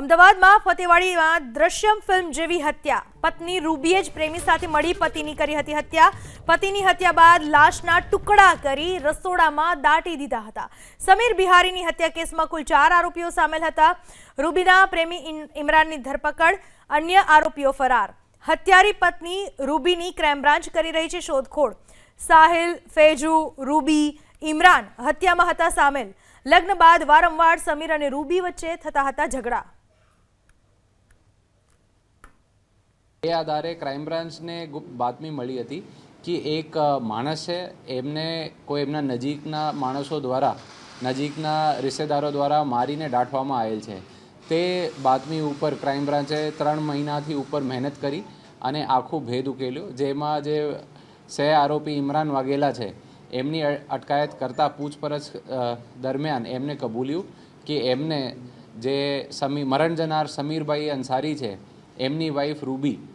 અમદાવાદમાં ફતેવાડીમાં દ્રશ્યમ ફિલ્મ જેવી હત્યા. પત્ની રૂબીએ જ પ્રેમી સાથે મળી પતિની કરી હતી હત્યા. પતિની હત્યા બાદ લાશના ટુકડા કરી રસોડામાં દાટી દીધા હતા. સમીર બિહારીની હત્યા કેસમાં કુલ ચાર આરોપીઓ સામેલ હતા. રૂબીના પ્રેમી ઇમરાનની ધરપકડ, અન્ય આરોપીઓ ફરાર. હત્યારી પત્ની રૂબીની ક્રાઇમ બ્રાન્ચ કરી રહી છે શોધખોળ. સાહિલ, ફેજુ, રૂબી, ઇમરાન હત્યામાં હતા સામેલ. લગ્ન બાદ વારંવાર સમીર અને રૂબી વચ્ચે થતા હતા ઝઘડા. એ આધારે ક્રાઇમ બ્રાન્ચને ગુપ્ત બાતમી મળી હતી કે એક માણસ છે, એમને કોઈ એમના નજીકના માણસો દ્વારા, નજીકના રિશ્તેદારો દ્વારા મારીને દાટવામાં આવેલ છે. તે બાતમી ઉપર ક્રાઇમ બ્રાન્ચે ત્રણ મહિનાથી ઉપર મહેનત કરી અને આખું ભેદ ઉકેલ્યું. જેમાં જે સહ આરોપી ઇમરાન વાઘેલા છે, એમની અટકાયત કરતાં પૂછપરછ દરમિયાન એમને કબૂલ્યું કે એમને જે સમી, મરણ જનાર સમીરભાઈ અંસારી છે, એમની વાઈફ રૂબી